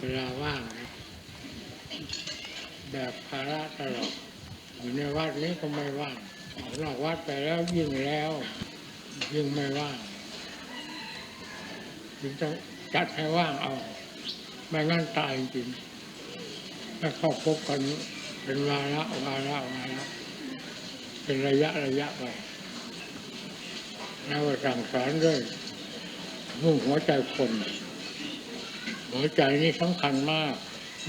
เวลาว่างนะแบบภาระตลอดอยู่ในวัดนี้ก็ไม่ว่างออกนอกวัดไปแล้วยิ่งแล้ว ยิ่งไม่ว่างจึงต้องจัดให้ว่างเอาไม่งั้นตายจริงถ้าเข้าพบกันเป็นวาระวาระวาระเป็นระยะระยะไปแล้วสั่งสอนด้วยมุ่งหัวใจคน หัวใจนี่สำคัญมาก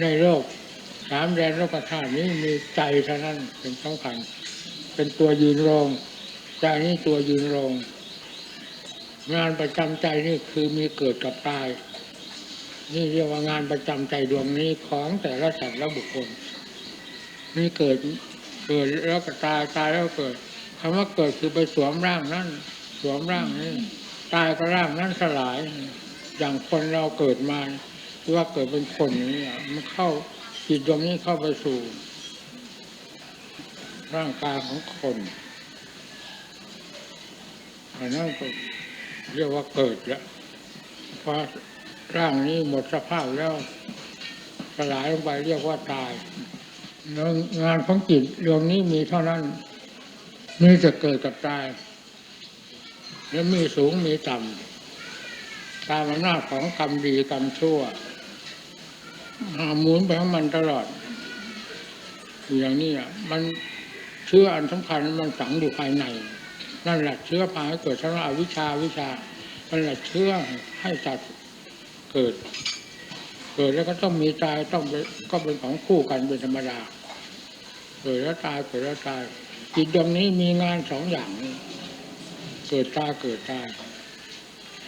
ในโลกสามแดนโลกธาตุนี้มีใจเท่านั้นเป็นสำคัญ เป็นตัวยืนรงใจนี่ตัวยืนรงงานประจำใจนี่คือมีเกิดกับตาย นี่เรียกว่างานประจำใจดวงนี้ของแต่ละสัตว์และบุคคลนี่เกิดเกิดแล้วก็ตายตายแล้วเกิดคำว่าเกิดคือไปสวมร่างนั่นสวมร่างนี้ตายก็ร่างนั้นสลาย อย่างคนเราเกิดมา ที่ว่าเกิดเป็นคนนี้มันเข้าจิตดวงนี้เข้าไปสู่ ร่างกายของคนอันนั้นก็เรียกว่าเกิดแล้วพอร่างนี้หมดสภาพแล้วสลายลงไปเรียกว่าตายงานของจิตดวงนี้มีเท่านั้นมีจะเกิดกับตายแล้วมีสูงมีต่ำตามอำนาจของกรรมดีกรรมชั่ว หมุนไปของมันตลอด อย่างนี้อะมันเชื้ออันสำคัญมันฝังอยู่ภายใน นั่นแหละเชื้อพาให้เกิดทั้งอวิชาวิชานั่นแหละเชื้อให้จัดเกิด เกิดแล้วก็ต้องมีตายต้องก็เป็นของคู่กันเป็นธรรมดาเกิดแล้วตายเกิดแล้วตายจิตดวงนี้มีงานสองอย่างนี้เกิดตายเกิดตาย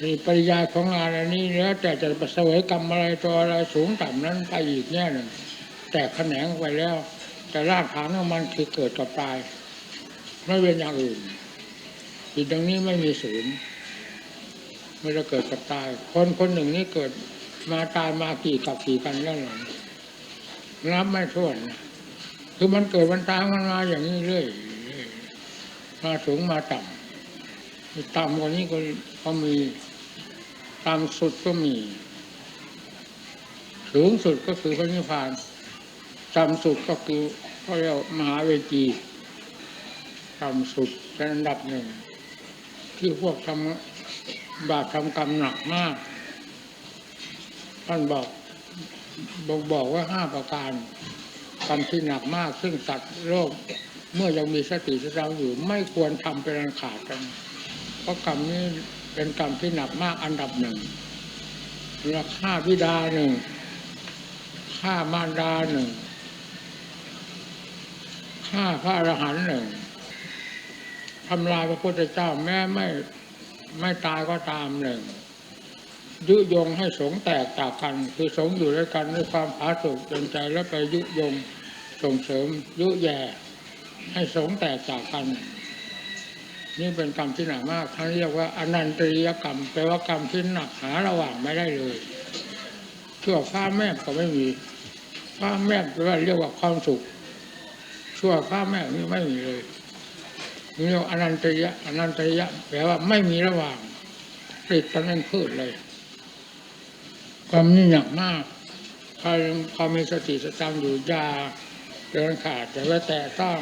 นี่ปริยาของงานอันนี้แล้วแต่จะประเสวยกรรมอะไรตัวอะไรสูงต่ำนั้นไปอีกแน่หนึ่งแต่แขนงไปแล้ว แต่รากฐานของมันคือเกิดกับตาย ไม่เป็นอย่างอื่นจิตดวงนี้ไม่มีศูนย์ไม่ได้เกิดกับตาย คนคนหนึ่งนี่เกิดมาตายมากี่กับกี่กันแล้วหรอนับไม่ถ้วน คือมันเกิดมันตายมันมาอย่างนี้เรื่อยมาสูงมาต่ำต่ำกว่านี้ก็มี ต่ำสุดก็มี สูงสุดก็คือพระนิพพานต่ำสุดก็คือก็เรียกมหาเวจีต่ำสุดเป็นอันดับหนึ่ง ที่พวกทำบาปทำกรรมหนักมากท่านบอกบอกบอกว่าห้าประการกรรมที่หนักมาก ซึ่งสัตว์โลกเมื่อยังมีสติสตังอยู่ ไม่ควรทำเป็นอันขาดกัน เพราะกรรมนี้ เป็นกรรมที่หนักมากอันดับหนึ่งแล้วฆ่าบิดาหนึ่งฆ่ามารดาหนึ่งฆ่าพระอรหันต์หนึ่งทำลายพระพุทธเจ้าแม้ไม่ไม่ตายก็ตามหนึ่งยุยงให้สงแตกจากกัน คือสงอยู่ด้วยกันด้วยความผาสุกเต็มใจแล้วไปยุยงส่งเสริมยุแย่ให้สงแตกจากกัน นี่เป็นกรรมที่หนักมากท่านเรียกว่าอนันตริยกรรมแปลว่ากรรมที่หนักหาระหว่างไม่ได้เลยชั่วฟ้าแม่ก็ไม่มีฟ้าแม่แปลว่าเรียกว่าความสุขชั่วฟ้าแม่นี่ไม่มีเลยนี่เรียกว่าอนันตริยะอนันตริยะแปลว่าไม่มีระหว่างติดกันนั่นพืชเลยความนี่หนักมากพอพอมีสติสตังอยู่ยาเดินขาดแต่ว่าแต่ต้อง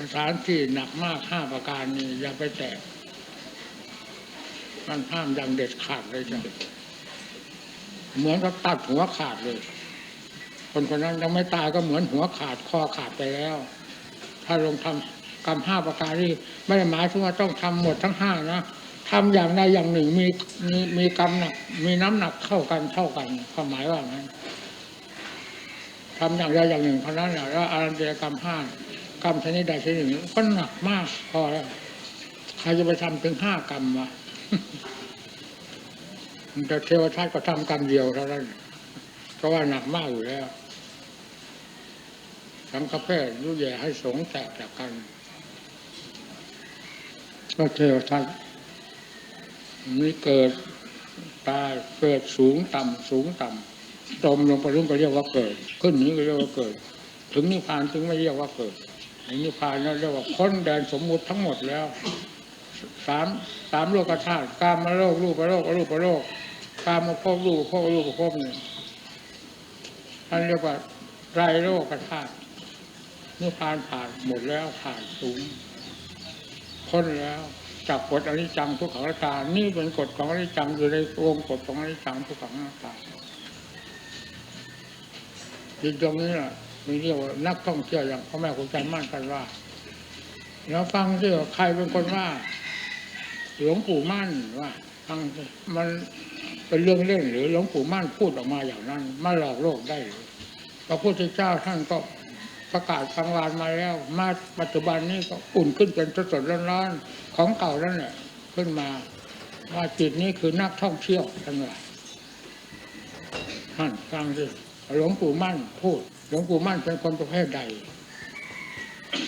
สถานที่หนักมากห้าประการนี้อย่าไปแตะมันห้ามอย่างเด็ดขาดเลยจ้ะเหมือนกับตัดหัวขาดเลย คนคนนั้นยังไม่ตายก็เหมือนหัวขาดคอขาดไปแล้ว ถ้าลงทำกรรมห้าประการนี้ไม่ได้หมายถึงว่าต้องทำหมดทั้งห้านะทำอย่างใดอย่างหนึ่งมีมีมีกรรมหนักมีน้ำหนักเท่ากันเท่ากันความหมายว่างั้นทำอย่างใดอย่างหนึ่งเท่านั้นแหละแล้วอารันเดียกรรมห้า กรรมชนิดใดชนิดหนึ่งก็หนักมากพอแล้วใครจะไปทำถึงห้ากรรมวะแต่เทวทัตก็ทำกรรมเดียวเท่านั้นก็ว่าหนักมากอยู่แล้วสังฆเพศรู้แย่ให้สงแตกจากกันก็เทวทัตนี่เกิดตายเกิดสูงต่ำสูงต่ำตมลงไปรุ่งก็เรียกว่าเกิด ขึ้นนี้ก็เรียกว่าเกิด ถึงนิพพานถึงไม่เรียกว่าเกิด นนิพพานนั้นเรียกว่าพ้นแดนสมมุติทั้งหมดแล้วสามสามโลกธาตุกามโลกรูปโลกอรูปโลกกามาพรูปพรูปพบนี่ท่านเรียกว่าไรโลกธาตุนิพพานผ่านหมดแล้วผ่านสูงพ้นแล้วจากกฎอนิจจังทุกขังอนัตตานี่เป็นกฎของอนิจจังอยู่ในวงกฎของอนิจจังทุกขังอนัตตาจิตตรงนี้แหละ มีเรียกว่านักท่องเที่ยวอย่างพ่อแม่ครูอาจารย์มั่นกันว่าแล้วฟังที่ใครเป็นคนว่าหลวงปู่มั่นว่าฟังมันเป็นเรื่องเล่นหรือหลวงปู่มั่นพูดออกมาอย่างนั้นมาหลอกโลกได้หรือพระพุทธเจ้าท่านก็ประกาศกลางวานมาแล้ว มาปัจจุบันนี้ก็อุ่นขึ้นเป็นสดๆร้อนๆของเก่านั่นแหละขึ้นมาว่าจิตนี้คือนักท่องเที่ยวทั้งหลายท่านฟังสิ หลวงปู่มั่นพูด หลวงปู่มั่นเป็นคนประเภทใด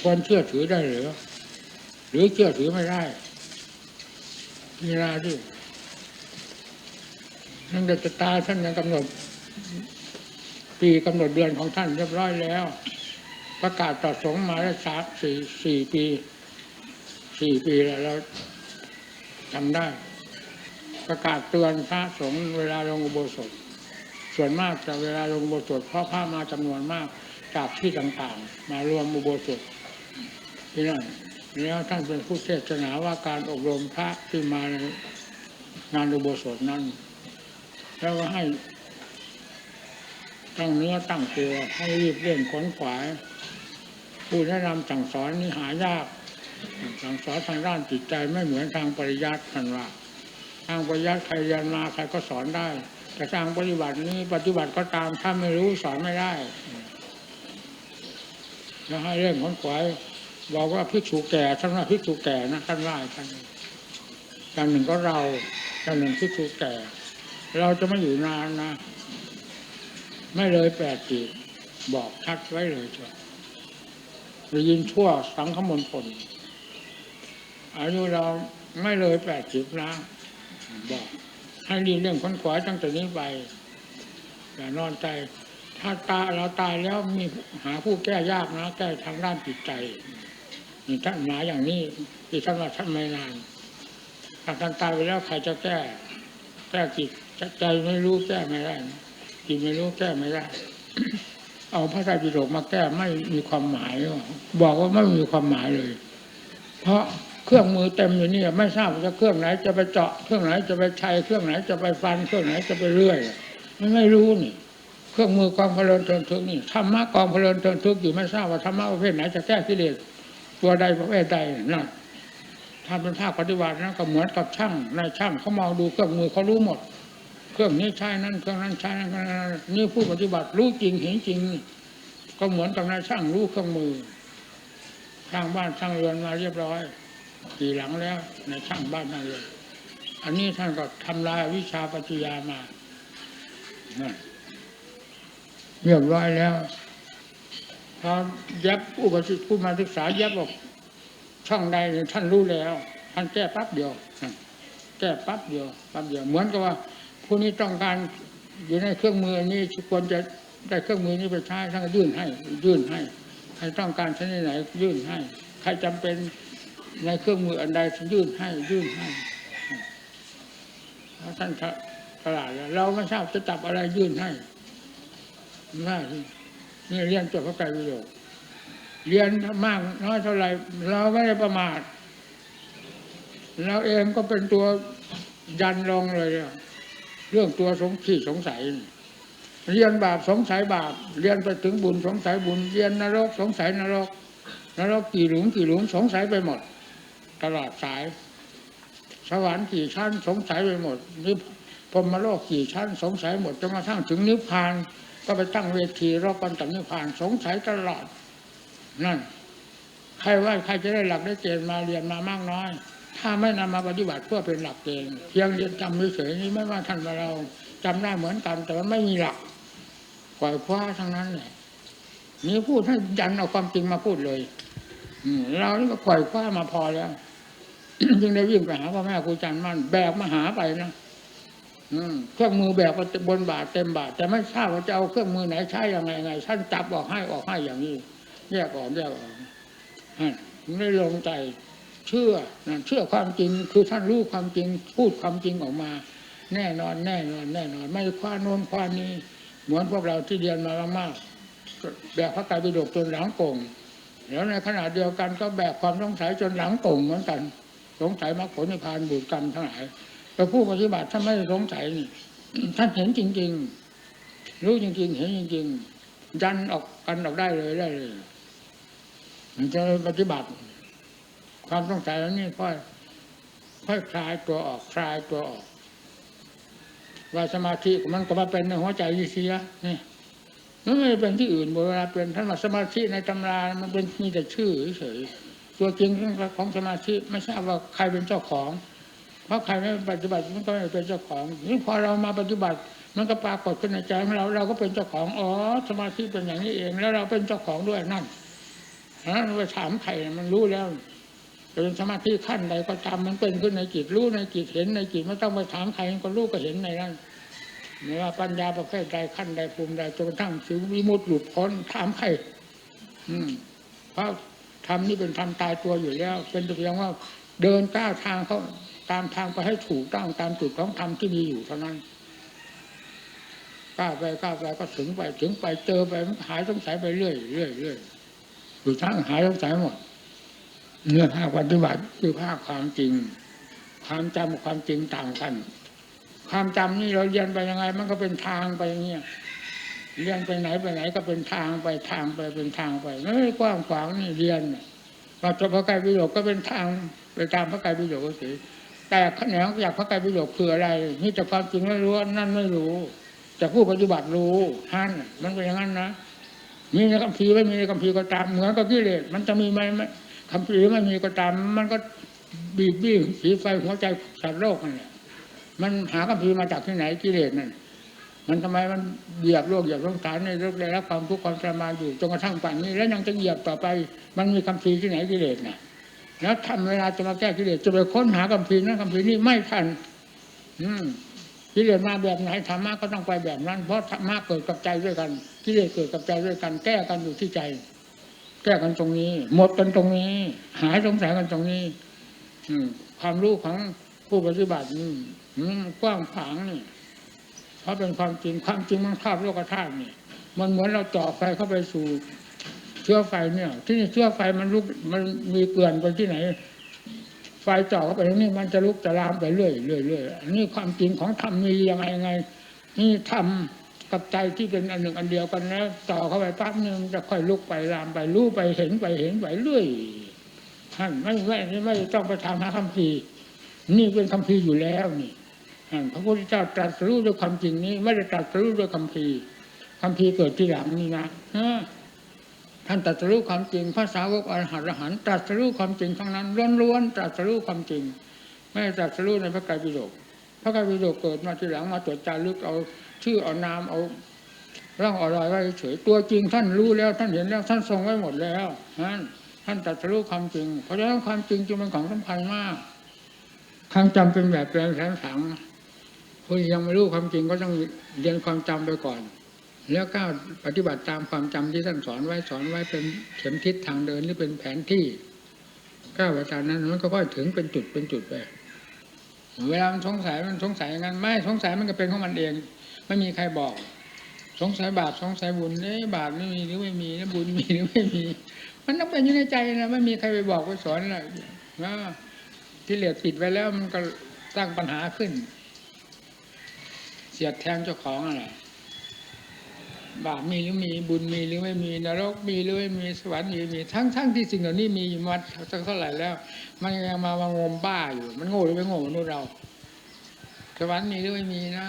ควรเชื่อถือได้หรือ หรือเชื่อถือไม่ได้เวลาที่นั่นจะตาท่านยังกำหนด ปีกำหนดเดือนของท่านเรียบร้อยแล้ว ประกาศต่อสงมาแล้วสามสี่สี่ปีสี่ปีแล้วเราทำได้ ประกาศเตือนพระสงฆ์เวลาลงอุโบสถ ส่วนมากจะเวลาลงโบสถเพราะพระมาจำนวนมากจากที่ต่างๆ มารวมอุโบสถที่นั่นแล้วท่านเป็นผู้เทศนาว่าการอบรมพระที่มาในงานอุโบสถนั้นแล้วก็ให้ตั้งเนื้อตั้งตัวให้รีบเร่งขนขวายผู้แนะนำสั่งสอนนี่หายาก สั่งสอนทางด้านจิตใจไม่เหมือนทางปริยัติท่านว่า ทางปริยัติใครเรียนมาใครก็สอนได้ แต่ทางปฏิบัตินี้ปฏิบัติก็ตามถ้าไม่รู้สอนไม่ได้แล้วให้เร่งขนขวายบอกว่าภิกษุแก่ท่านว่าภิกษุแก่นะท่านว่าท่านท่านหนึ่งก็เราท่านหนึ่งภิกษุแก่ เราจะไม่อยู่นานนะไม่เลยแปดปีบอกชัดไว้เลยเถอะได้ยินชั่วสังขมนผลอายุเราไม่เลยแปดสิบนะบอก ให้รีบเรื่องค้นขวายตั้งแต่นี้ไปอย่านอนใจ ถ้าตาเราตายแล้วมีหาผู้แก้ยากนะแก้ทางด้านจิตใจนี่ท่านหมายอย่างนี้ที่ท่านว่าท่านไม่นานถ้าท่านตายไปแล้วใครจะแก้ แก้จิตใจไม่รู้แก้ไม่ได้จิตไม่รู้แก้ไม่ได้เอาพระไตรปิฎกมาแก้ไม่มีความหมายบอกว่าไม่มีความหมายเลย เพราะ เครื่องมือเต็มอยู่นี่ไม่ทราบว่าจะเครื่องไหนจะไปเจาะเครื่องไหนจะไปชัยเครื่องไหนจะไปฟันเครื่องไหนจะไปเลื่อยไม่ไม่รู้นี่ เครื่องมือกองพลนเทินทุกนี่ธรรมะกองพลนเทินทุกอยู่ไม่ทราบว่าธรรมะประเภทไหนจะแก้กิเลสตัวใดประเภทใดนั่นถ้าเป็นภาคปฏิบัตินั้นก็เหมือนกับช่างนายช่างเขามองดูเครื่องมือเขารู้หมด เครื่องนี้ใช้นั่นเครื่องนั้นใช้นั่นนี่ผู้ปฏิบัติรู้จริงเห็นจริง ก็เหมือนกับนายช่างรู้เครื่องมือสร้างบ้านสร้างเรือนมาเรียบร้อย กี่หลังแล้วในช่างบ้านนั่นเลยอันนี้ท่านก็ทำลายวิชาปัจจยามาเรียบร้อยแล้วพอยับอุปสิผู้มาศึกษายับบอกช่องใดเนี่ยท่านรู้แล้ว ท่านแก้ปั๊บเดียวแก้ปั๊บเดียวปั๊บเดียวเหมือนกับว่า ผู้นี้ต้องการอยู่ในเครื่องมือนี้ควรจะได้เครื่องมือนี้ไปใช้ท่านก็ยื่นให้ ยื่นให้ใครต้องการชนิดไหนยื่นให้ ใครจำเป็น ในเครื่องมืออันใดยื่นให้ยื่นให้เพราะท่านตลาดเราไม่ทราบจะจับอะไรยื่นให้ว่นี่เรียนจบพระไตรปิฎกเรียนมากน้อยเท่าไหร่เราไม่ได้ประมาทเราเองก็เป็นตัวยันลงเลยเรื่องตัวสงขีสงสัย เรียนบาปสงสัยบาป เรียนไปถึงบุญสงสัยบุญ เรียนนรกสงสัยนรกนรกกี่หลุมกี่หลุมสงสัยไปหมด ตลอดสาย สวรรค์กี่ชั้นสงสัยไปหมดนิพพรมโลกกี่ชั้นสงสัยหมดจนกระทั่งถึงนิพพาน ก็ไปตั้งเวทีรอบกันกับนิพพานสงสัยตลอด นั่น ใครว่าใครจะได้หลักได้เกณฑ์มาเรียนมามากน้อย ถ้าไม่นำมาปฏิบัติเพื่อเป็นหลักเกณฑ์เพียงเรียนจำมือเฉยนี้ไม่ว่าท่านว่าเราจำได้เหมือนกัน แต่ว่าไม่มีหลักปล่อยคว้าทั้งนั้นแหละนี่พูดให้ยันเอาความจริงมาพูดเลย เรานี่ก็ปล่อยคว้ามาพอแล้วจึงได้วิ่งไปหาพ่อแม่ครูอาจันมั่นแบกมาหาไปนะอืมเครื่องมือแบกบนบาทเต็มบาทแต่ไม่ทราบว่าจะเอาเครื่องมือไหนใช้ยังไงไงท่านจับออกให้ออกให้อย่างนี้แยกออกแยกออกไม่ลงใจเชื่อนะเชื่อความจริงคือท่านรู้ความจริง พูดความจริงออกมา แน่นอนแน่นอนแน่นอน ไม่คว้าโน้นคว้านี้ เหมือนพวกเราที่เรียนมามากๆแบบพระไตรปิฎกจนหลังโก่ง แล้วในขณะเดียวกันก็แบกความสงสัยจนหลังโก่งเหมือนกัน สงสัยมรรคผลนิพพานบุญกรรมทั้งหลายแต่ผู้ปฏิบัติถ้าไม่สงสัยนี่ท่านเห็นจริง ๆ รู้จริง ๆ เห็นจริง ๆ ยันออกกันออกได้เลยได้เลยมันจะปฏิบัติ ความสงสัยแล้วนี่ค่อย ค่อยคลายตัวออกคลายตัวออกว่าสมาธิมันก็มาเป็นในหัวใจยีเสียนี่ มันไม่ได้เป็นที่อื่นเวลาเป็นท่านว่าสมาธิในตำรา มันเป็นมีแต่ชื่อเฉยๆตัวจริงของสมาธิไม่ทราบว่าใครเป็นเจ้าของ เพราะใครไม่ปฏิบัติมันก็ไม่เป็นเจ้าของนี่พอเรามาปฏิบัติ มันก็ปรากฏขึ้นในใจของเราเราก็เป็นเจ้าของอ๋อสมาธิเป็นอย่างนี้เอง แล้วเราเป็นเจ้าของด้วยนั่นนั้นไปถามใครมันรู้แล้วเป็นสมาธิขั้นใดก็ตามมันเป็นขึ้นในจิตรู้ในจิตเห็นในจิตไม่ต้องไปถามใครมันก็รู้ก็เห็นในนั้น ไม่ว่าปัญญาประเภทใดขั้นใดภูมิใดจนกระทั่งถึงวิมุตติหลุดพ้นถามใครอืมเพราะธรรมนี่เป็นธรรมตายตัวอยู่แล้ว เป็นแต่เพียงว่าเดินก้าวทางเขาตามทางไปให้ถูกต้องตามจุดของธรรมที่มีอยู่เท่านั้นก้าวไปก้าวไปก็ถึงไปถึงไปเจอไปหายสงสัยไปเรื่อยเรื่อยเรื่อยอยู่ทั้งหายสงสัยหมดเนื้อภาคปฏิบัติคือภาคความจริง ความจำกับความจริงต่างกัน ความจำนี่เราเรียนไปยังไง มันก็เป็นทางไปอย่างเงี้ยเรียนไปไหนไปไหนก็เป็นทางไปทางไปเป็นทางไปไม่กว้างขวางนี่เรียนมาจบพระไตรปิฎกก็เป็นทางไปตามพระไตรปิฎกเฉยแต่ขแขนงจากพระไตรปิฎกคืออะไรนี่แต่ความจริงไม่รู้นั่นไม่รู้ แต่ผู้ปฏิบัติรู้ฮั่นมันเป็นอย่างนั้นนะมีในคัมภีร์ไม่มีในคัมภีร์ก็ตามเหมือนกับกิเลสมันจะมีไหมคัมภีร์ไม่มีก็ตาม มันก็บีบบี้สีไฟหัวใจสัตว์โลกนั่นแหละ มันหาคัมภีมาจากที่ไหนกิเลสนั่นมันทำไมมันเหยียบโลกเหยียบสงสารในโลกได้รับความทุกข์ความทรมานอยู่จนกระทั่งป่านนี้แล้วยังจะเหยียบต่อไป มันมีคำพีร์ที่ไหนกิเลสน่ะ แล้วทำเวลาจะมาแก้กิเลสจะไปค้นหาคำพีร์นั้นคำพีร์นี้ไม่ทัน อืมกิเลสมาแบบไหนธรรมะก็ต้องไปแบบนั้น เพราะธรรมะเกิดกับใจด้วยกันกิเลสเกิดกับใจด้วยกัน แก้กันอยู่ที่ใจ แก้กันตรงนี้ หมดกันตรงนี้ หายสงสัยกันตรงนี้ อืมความรู้ของผู้ปฏิบัติ กว้างขวางนี่เพราะเป็นความจริงความจริงมันครอบโลกธาตุนี่มันเหมือนเราจาะไฟเข้าไปสู่เชื้อไฟเนี่ยที่นี่เชื้อไฟมันลุกมันมีเกลื่อนไปที่ไหน ไฟจาะเข้าไปนี่มันจะลุกจะลามไปเรื่อยเรื่อยเรื่อยอันนี้ความจริงของธรรมมียังไงยังไง นี่ธรรมกับใจที่เป็นอันหนึ่งอันเดียวกันแล้วต่อเข้าไปปั๊บนึงจะค่อยลุกไปลามไปรู้ไปเห็นไปเห็นไปเรื่อยท่านไม่ไม่ไม่ต้องไปทำหาคำพีนี่เป็นคำพีอยู่แล้วนี่ พระพุทธเจ้าตรัสรู้ด้วยความจริงนี้ ไม่ได้ตรัสรู้ด้วยคำพีคำพีเกิดที่หลังนี่นะท่านตรัสรู้ความจริง พระสาวกอรหันต์อรหันต์ตรัสรู้ความจริงทั้งนั้นล้วนๆตรัสรู้ความจริง ไม่ได้ตรัสรู้ในพระไตรปิฎกพระไตรปิฎกเกิดมาทีหลังมาตรวจจารึกเอาชื่อเอานามเอาร่างอรอยไว้เฉยตัวจริงท่านรู้แล้วท่านเห็นแล้วท่านทรงไว้หมดแล้วท่านท่านตรัสรู้ความจริง เพราะฉะนั้นความจริงจึงเป็นของสำคัญมากความจำเป็นแบบแปลงแสงสัง ผู้ยังไม่รู้ความจริงก็ต้องเรียนความจำไปก่อน แล้วก้าวปฏิบัติตามความจำที่ท่านสอนไว้สอนไว้เป็นเข็มทิศทางเดินหรือเป็นแผนที่ก้าวไปตามนั้นมันก็ค่อยถึงเป็นจุดเป็นจุดไปเวลามันสงสัยมันสงสัยอย่างนั้นไม่สงสัยมันก็เป็นของมันเอง ไม่มีใครบอก สงสัยบาปสงสัยบุญเนี่ยบาปไม่มีหรือไม่มีบุญมีหรือไม่มี มันต้องเป็นอยู่ในใจนะไม่มีใครไปบอกไปสอนนะที่เหลือปิดไว้แล้วมันก็สร้างปัญหาขึ้น สียดแทงเจ้าของอะไรบาปมีหรือมีบุญมีหรือไม่มีนรกมีหรือไม่มีสวรรค์มีมีทั้งทั้งที่สิ่งเหล่านี้มีมาตั้งเท่าไหร่แล้ว มันยังมามางมบ้าอยู่ มันโง่หรือไม่โง่มนุษย์เรา สวรรค์มีหรือไม่มีนะ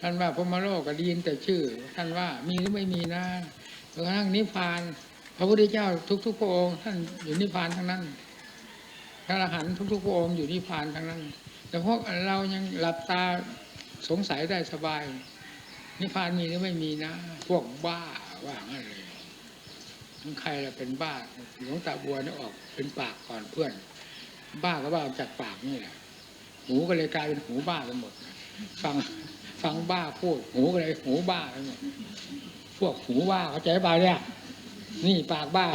ท่านว่าพมโลกก็ได้ยินแต่ชื่อ ท่านว่ามีหรือไม่มีนะจนกระทั่งนิพพาน พระพุทธเจ้าทุกๆพระองค์ท่านอยู่นิพพานทั้งนั้นพระอรหันต์ทุกๆพระองค์อยู่นิพพานทั้งนั้น แต่พวกเรายังหลับตา สงสัยได้สบาย นิพพานมีหรือไม่มีนะ พวกบ้าว่างั้นเลยทั้งใครละเป็นบ้าหลวงตาบัวนี่ออกเป็นปากก่อนเพื่อน บ้าก็บ้าจากปากนี่แหละหูก็เลยกลายเป็นหูบ้าไปหมด ฟังฟังบ้าพูด หูก็เลยหูบ้าไปหมดพวกหูบ้าเข้าใจเปล่าเนี่ยนี่ปากบ้า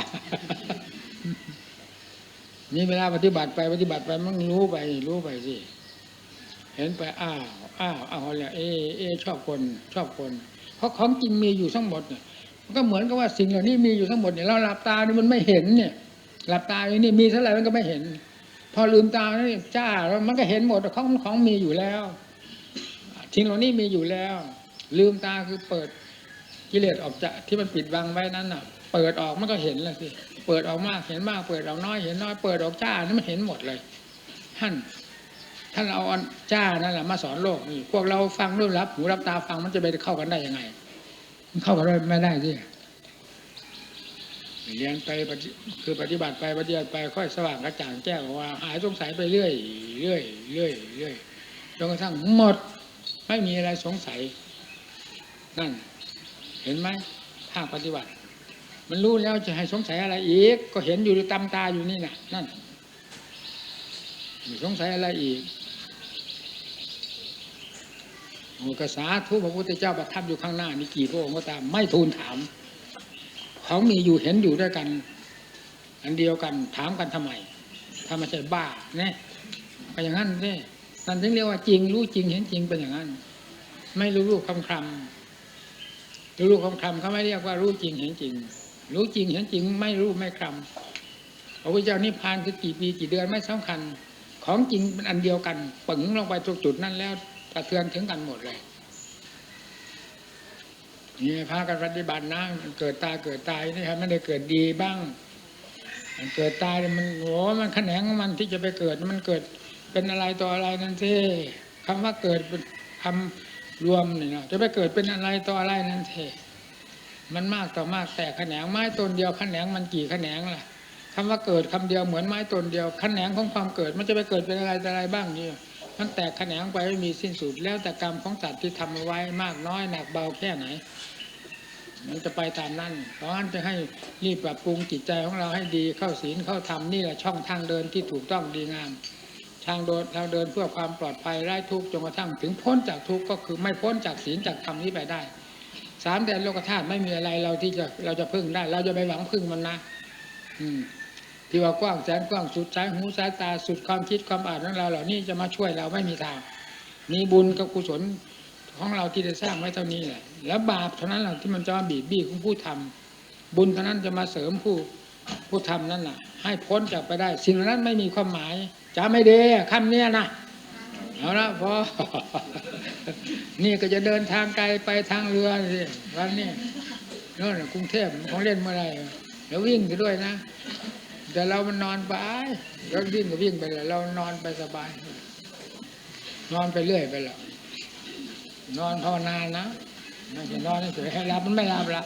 นี่เวลาปฏิบัติไปปฏิบัติไปมันรู้ไปรู้ไปสิ เห็นไปอ้าวอ้าวอ้าวแล้วเอเอชอบคนชอบคน เพราะของจริงมีอยู่ทั้งหมดเนี่ยมันก็เหมือนกับว่าสิ่งเหล่านี้มีอยู่ทั้งหมดเนี่ยเราหลับตานี่มันไม่เห็นเนี่ย หลับตาอยู่นี่มีเท่าไหร่มันก็ไม่เห็น พอลืมตานี่จ้าแล้วมันก็เห็นหมดของของมีอยู่แล้วสิ่งเหล่านี้มีอยู่แล้ว ลืมตาคือเปิดกิเลสออกจากที่มันปิดบังไว้นั้นน่ะ เปิดออกมันก็เห็นแล้วสิเปิดออกมากเห็นมาก เปิดออกน้อยเห็นน้อย เปิดออกจ้านี่มันเห็นหมดเลยท่าน ท่านเอาอันจ้านั่นแหละมาสอนโลกนี่พวกเราฟังด้รับหูรับตาฟังมันจะไปเข้ากันได้ยังไง มันเข้ากันไม่ได้สิเรียนไปคือปฏิบัติไปปฏิบัติไปค่อยสว่างกระจ่างแจ้งว่า หายสงสัยไปเรื่อยเรื่อยเรื่อยเรื่อยจนกระทั่งหมด ไม่มีอะไรสงสัย นั่น เห็นไหมภาคปฏิบัติ มันรู้แล้วจะให้สงสัยอะไรอีก ก็เห็นอยู่ตามตาอยู่นี่นะนั่นไม่สงสัยอะไรอีกโอ้ กษาทุพระพุทธเจ้าประทับอยู่ข้างหน้านี่กี่พระองค์ก็ตามไม่ทูลถามเขามีอยู่เห็นอยู่ด้วยกัน อันเดียวกันถามกันทำไมถ้าไม่ใช่บ้าเนี่ยก็อย่างนั้นเนี่ยนั่นถึงเรียกว่าจริงรู้จริงเห็นจริงเป็นอย่างนั้น ไม่รู้ลูกคำคำรู้ลูกคำคำเขาไม่เรียกว่ารู้จริงเห็นจริง รู้จริงเห็นจริง ไม่รู้ไม่คำพระพุทธเจ้านิพพานคือกี่ปีกี่เดือนไม่สำคัญ ของจริงเป็นอันเดียวกันปึงลงไปตรงจุดนั้นแล้ว กระเทือนถึงกันหมดเลยนี่พากันปฏิบัตินะมันเกิดตายเกิดตายนี่ครับไม่ได้เกิดดีบ้าง มันเกิดตายมันโอ้มันแขนงของมันที่จะไปเกิดมันเกิดเป็นอะไรต่ออะไรนั่นสิคำว่าเกิดเป็นคำรวมนี่นะจะไปเกิดเป็นอะไรต่ออะไรนั่นสิมันมากต่อมากแต่แขนงไม้ต้นเดียวแขนงมันกี่แขนงล่ะคำว่าเกิดคำเดียวเหมือนไม้ต้นเดียวแขนงของความเกิด มันจะไปเกิดเป็นอะไรต่ออะไรบ้างนี่ มันแตกแขนงไปไม่มีสิ้นสุด แล้วแต่กรรมของสัตว์ที่ทำเอาไว้มากน้อยหนักเบาแค่ไหน มันจะไปตามนั้นเพราะฉะนั้นจะให้รีบปรับปรุงจิตใจของเราให้ดีเข้าศีลเข้าธรรมนี่แหละช่องทางเดินที่ถูกต้องดีงาม ทางเดินทางเดินเพื่อความปลอดภัยไร้ทุกข์จนกระทั่งถึงพ้นจากทุกข์ก็คือไม่พ้นจากศีลจากธรรมนี้ไปได้สามแดนโลกธาตุไม่มีอะไรเราที่จะเราจะพึ่งได้ เราจะไปหวังพึ่งมันนะ อืม ที่ว่ากว้างแสนกว้างสุดสายหูสายตาสุดความคิดความอ่านของเราเหล่านี้จะมาช่วยเราไม่มีทางมีบุญกับกุศลของเราที่ได้สร้างไว้เท่านี้แหละแล้วบาปเท่านั้นแหละที่มันจะมาบีบบี้ของผู้ทำบุญเท่านั้นจะมาเสริมผู้ผู้ทำนั่นน่ะให้พ้นจากไปได้ สิ่งนั้นไม่มีความหมายจะไม่เด้คำเนี้ยนะเอาละพอนี่ก็จะเดินทางไกลไปทางเรือสิวันนี้โน่นน่ะกรุงเทพของเล่นเมื่อไรเดี๋ยววิ่งไปด้วยนะ แต่เรามันนอนไปรถวิ่งก็วิ่งไปเลยเรานอนไปสบาย นอนไปเรื่อยไปแล้วนอนภาวนานะไม่ใช่นอนเฉยให้หลับมันไม่หลับละ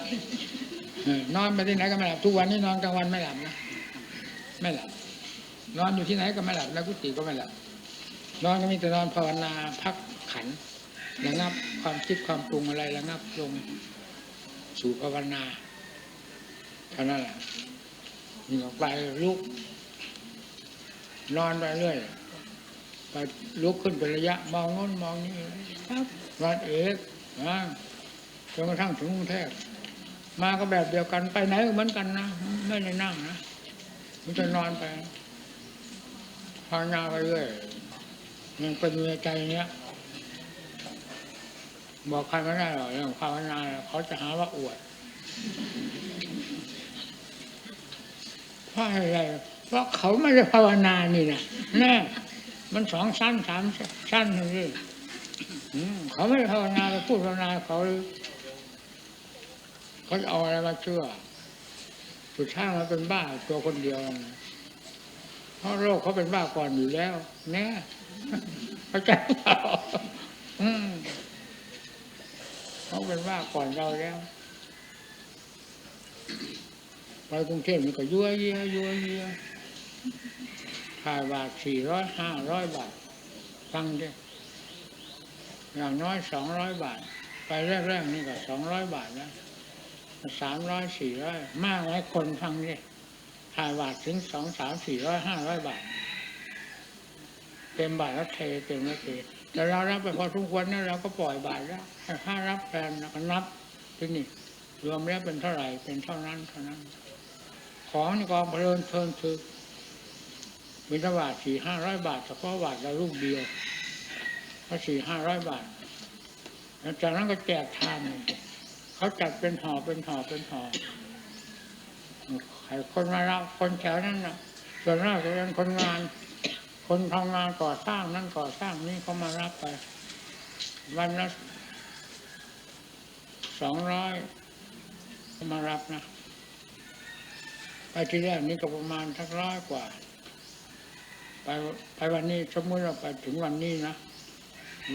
นอนไปที่ไหนก็ไม่หลับทุกวันนี้นอนกลางวันไม่หลับนะไม่หลับนอนอยู่ที่ไหนก็ไม่หลับแล้วกุฏิก็ไม่หลับนอนก็มีแต่นอนภาวนาพักขันระงับความคิดความปรุงอะไรระงับลงสู่ภาวนาเท่านั้นแหละ นี่ออกไปลุก นอนไปเรื่อยไปลุกขึ้นเป็นระยะ มองโน้นมองนี่ครับนอนเอกนะจนกระทั่งถึงกรุงเทพมาก็แบบเดียวกันไปไหนก็เหมือนกันนะไม่ได้นั่งนะมันจะนอนไปภาวนาไปเรื่อยมันเป็นในใจเนี้ยบอกใครไม่ได้หรอกเรื่องภาวนาเขาจะหาว่าอวด เพราะอะไร เพราะเขาไม่ได้ภาวนานี่นะแน่มันสองสั้นสามสั้นนี่เขาไม่ได้ภาวนาไปพูดภาวนาเขาเขาจะเอาอะไรมาเชื่อสุดท้ายมันเป็นบ้าตัวคนเดียวเพราะโลกเขาเป็นบ้าก่อนอยู่แล้วแน่เข้าใจเปล่าเขาเป็นบ้าก่อนเราแล้ว ไปกรุงเทพมันก็ยั่วเยียยั่วเยียค่าบาทสี่ร้อยห้าร้อยบาท ฟังดิอย่างน้อยสองร้อยบาท ไปแรกๆนี่ก็สองร้อยบาทแล้วสามร้อยสี่ร้อยมากไหมคนฟังดิค่าบาทถึงสองสามสี่ร้อยห้าร้อยบาท เต็มบาทแล้วเทเต็มแล้วเทแต่เรารับไปพอทุกวันนี่เราก็ปล่อยบาทแล้วถ้ารับแฟนเราก็นับที่นี่รวมแล้วเป็นเท่าไหร่เป็นเท่านั้นเท่านั้น ของในกองเพลินเพลินคือบิณฑบาตสี่ห้าร้อยบาทเฉพาะบาทละลูกเดียวก็สี่ห้าร้อยบาทแล้วจากนั้นก็แจกทานเขาจัดเป็นห่อเป็นห่อเป็นห่อใครคนมารับคนแถวนั้นน่ะส่วนมากจะเป็นคนงาน คนทำงานก่อสร้างนั่นก่อสร้างนี่เขามารับไปวันละสองร้อยมารับนะ ไปที่แรกนี่ก็ประมาณสักร้อยกว่า ไปไปวันนี้สมมติเราไปถึงวันนี้นะ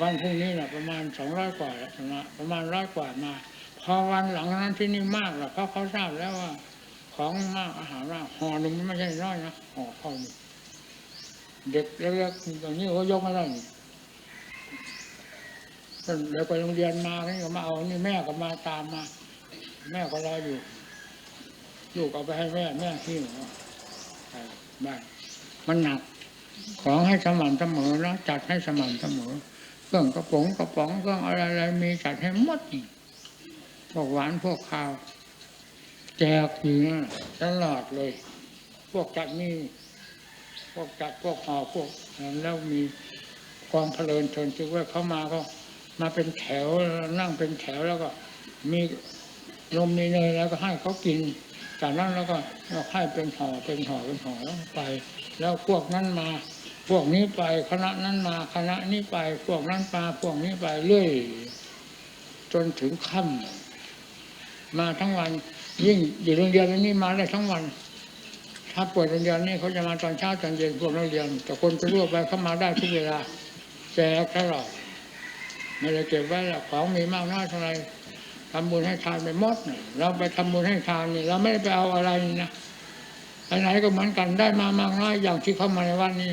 วันพรุ่งนี้นะประมาณสองร้อยกว่าแล้วประมาณร้อยกว่ามา พอวันหลังนั้นที่นี่มากแล้วเพราะเขาทราบแล้วว่า ของมากอาหารมากห่อหนึ่งมันไม่ใช่น้อยนะห่อข้าวนี่เด็กเล็กๆอย่างนี้เขายกไม่ได้เดี๋ยวไปโรงเรียนมานี่ก็มาเอานี่แม่ก็มาตามมา แม่ก็รออยู่ ลูกเอาไปให้แม่แม่ที่ไปบ้านมันหนัก ของให้สม่ำเสมอนะจัดให้สม่ำเสมอเครื่องกระป๋องกระป๋องเครื่องอะไรอะไรมีจัดให้หมดพวกหวานพวกข้าว แจกอยู่นั่ตลอดเลย พวกจัดนี่พวกจัดพวกห่อพวกแล้วมีกองเพลินเชิญชื่อว่าเขามาก็มาเป็นแถวนั่งเป็นแถวแล้วก็มีนมมีเนยแล้วก็ให้เขากิน จากนั้นแล้วก็เราให้เป็นห่อเป็นห่อเป็นห่อแล้วไป แล้วพวกนั้นมา พวกนี้ไปคณะนั้นมาคณะนี้ไป พวกนั้นมาพวกนี้ไปเรื่อยจนถึงค่ำมาทั้งวัน ยิ่งอยู่โรงเรียนนี้มาได้ทั้งวันถ้าเปิดโรงเรียนนี่เขาจะมาตอนเช้าตอนเย็นพวกนักเรียนแต่คนไปร่วมไปเข้ามาได้ทุกเวลาแจกตลอดไม่ได้เก็บไว้หรอกของมีมากน้อยเท่าไหร ทำบุญให้ทานไปหมดเราไปทำบุญให้ทานนี่เราไม่ได้ไปเอาอะไรนี่นะไปไหนก็เหมือนกันได้มามากน้อยอย่างที่เข้ามาในวันนี้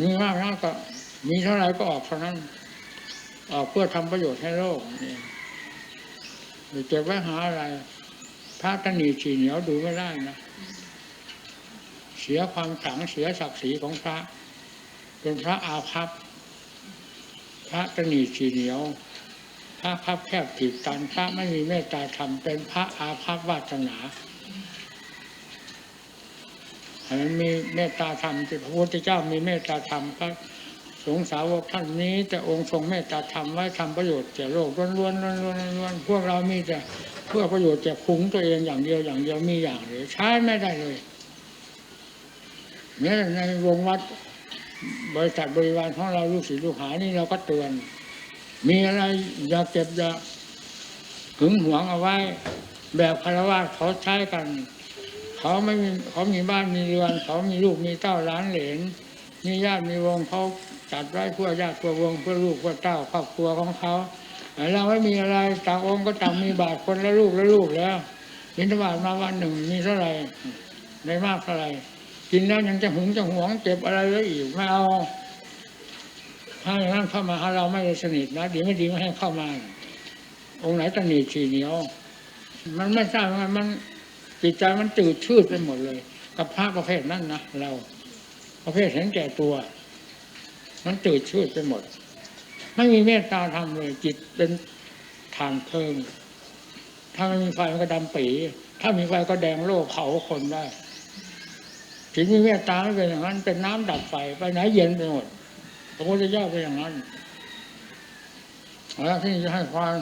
มีมากน้อยก็ มีเท่าไหร่ก็ออกเท่านั้น ออกเพื่อทำประโยชน์ให้โลกนี่เก็บไว้หาอะไรพระตนหนีฉีเหนียวดูไม่ได้นะเสียความขลังเสียศักดิ์ศรีของพระ เป็นพระอาภัพพระตนหนีฉีเหนียว พระพับแคบถีบตันพระไม่มีเมตตาธรรมเป็นพระอาภัพวาสนามันมีเมตตาธรรมที่พระพุทธเจ้ามีเมตตาธรรมพระสงฆ์สาวกท่านนี้แต่องค์ทรงเมตตาธรรมไว้ทำประโยชน์แก่โลกล้วนๆล้วนๆล้วนๆพวกเรามีแต่เพื่อประโยชน์แก่พุงตัวเองอย่างเดียวอย่างเดียวมีอย่างเดียวใช้ไม่ได้เลยเนี่ยในวงวัดบริษัทบริวารของเราลูกศิษย์ลูกหานี่เราก็เตือน มีอะไรอย่าเก็บอย่าหึงหวงเอาไว้ แบบคารวะเขาใช้กัน เขาไม่มีเขามีบ้านมีเรือน เขามีลูกมีเต้าล้านเหลนมีญาติมีวงเขาจัดไว้เพื่อญาติเพื่อวงเพื่อลูกเพื่อเต้าครอบครัวของเขาเราไม่มีอะไรต่างองค์ก็ต่างมีบาทคนละลูกละลูกแล้วบิณฑบาตมาวันหนึ่งมีเท่าไหร่ได้มากเท่าไหร่กินแล้วยังจะหึงจะหวงเก็บอะไรไว้อีกไม่เอา ถ้าอย่างนั้นเข้ามาหาเราไม่ได้สนิทนะดีไม่ดีไม่ให้เข้ามา องค์ไหนตะหนีฉีเหนียว มันไม่ทราบว่ามันจิตใจมันจืดชืดไปหมดเลย กับพระประเภทนั้นนะเราประเภทเห็นแก่ตัว มันจืดชืดไปหมด ไม่มีเมตตาธรรมเลย จิตเป็นทางเพลิงถ้าไม่มีไฟมันก็ดำปี ถ้ามีไฟก็แดงโลกเผาคนได้ถึงมีเมตตาไม่เป็นอย่างนั้นเป็นน้ำดับไฟไปไหนเย็นไปหมด พระพุทธเจ้าเป็นอย่างนั้นแล้วที่จะให้ความ